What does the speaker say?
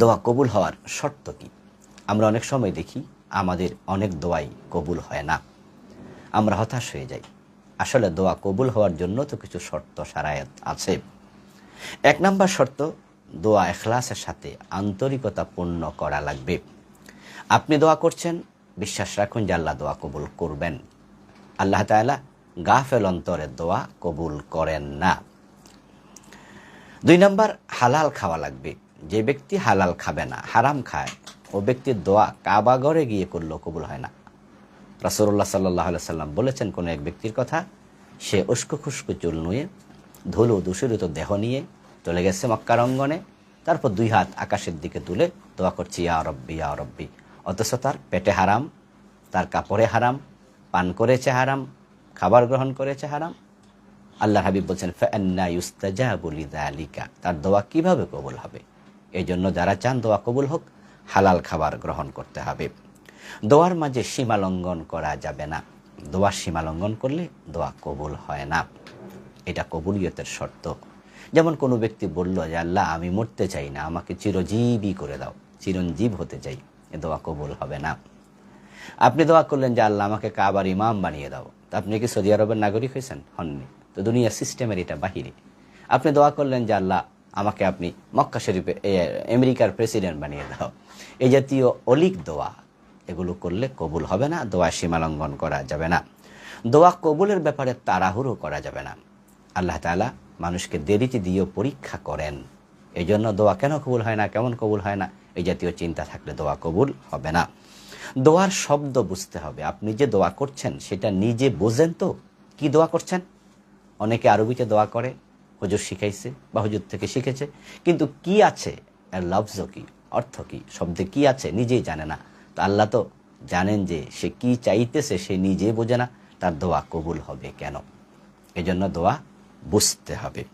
দোয়া কবুল হওয়ার শর্ত কি? আমরা অনেক সময় দেখি আমাদের অনেক দোয়াই কবুল হয় না। আমরা হতাশ হয়ে যাই। আসলে দোয়া কবুল হওয়ার জন্য তো কিছু শর্ত সারায়াত আছে। এক নম্বর শর্ত, দোয়া এখলাসের সাথে আন্তরিকতা পূর্ণ করা লাগবে। আপনি দোয়া করছেন, বিশ্বাস রাখুন যে আল্লাহ দোয়া কবুল করবেন। আল্লাহ তাআলা গাফেল অন্তরের দোয়া কবুল করেন না। দুই নম্বর, হালাল খাওয়া লাগবে। যে ব্যক্তি হালাল খাবে না, হারাম খায়, ও ব্যক্তির দোয়া কাবাগরে গিয়ে করলেও কবুল হয় না। রাসুল্লাহ সাল্লাহ সাল্লাম বলেছেন কোনো এক ব্যক্তির কথা, সে উস্কো খুস্কো চুল নুয়ে, ধুলো দূষিত দেহ নিয়ে চলে গেছে মক্কার অঙ্গনে, তারপর দুই হাত আকাশের দিকে তুলে দোয়া করছি, ইয়া রব্বি ইয়া রব্বি। অথচ তার পেটে হারাম, তার কাপড়ে হারাম, পান করেছে হারাম, খাবার গ্রহণ করেছে হারাম। আল্লাহ হাবিব বলছেন ফ্যান্না ইউস্তাজাবুলি আলিকা তার দোয়া কীভাবে কবল হবে? এই জন্য যারা চান দোয়া কবুল হোক, হালাল খাবার গ্রহণ করতে হবে। দোয়ার মাঝে সীমা লঙ্ঘন করা যাবে না। দোয়ার সীমা লঙ্ঘন করলে দোয়া কবুল হয় না। এটা কবুলিয়তের শর্ত। যেমন কোনো ব্যক্তি বলল যে, আল্লাহ, আমি মরতে চাই না, আমাকে চিরজীবী করে দাও, চিরঞ্জীব হতে চাই। এ দোয়া কবুল হবে না। আপনি দোয়া করলেন যে, আল্লাহ, আমাকে কাবার ইমাম বানিয়ে দাও। তা আপনি কি সৌদি আরবের নাগরিক হয়েছেন? হননি। তো দুনিয়া সিস্টেমের এটা বাহিরে। আপনি দোয়া করলেন যে, আল্লাহ আমাকে আপনি মক্কা শরীফে আমেরিকার প্রেসিডেন্ট বানিয়ে দাও। এই জাতীয় অলিক দোয়া, এগুলো করলে কবুল হবে না, দোয়া সীমালঙ্ঘন করা যাবে না। দোয়া কবুলের ব্যাপারে তাড়াহুড়ো করা যাবে না। আল্লাহ তালা মানুষকে দেরিতে দিয়েও পরীক্ষা করেন। এই জন্য দোয়া কেন কবুল হয় না, কেমন কবুল হয় না, এই জাতীয় চিন্তা থাকলে দোয়া কবুল হবে না। দোয়ার শব্দ বুঝতে হবে, আপনি যে দোয়া করছেন সেটা নিজে বোঝেন তো, কি দোয়া করছেন? অনেকে আরবিতে দোয়া করে হুজুর শিখাইছে বা হজুর থেকে শিখেছে। কিন্তু কি আছে এর লফজ কি, অর্থ কি, শব্দে কি আছে নিজেই জানে না। তো আল্লাহ তো জানেন যে সে কি চাইতেছে সে নিজে বোঝে না, তার দোয়া কবুল হবে কেন? এজন্য দোয়া বুঝতে হবে।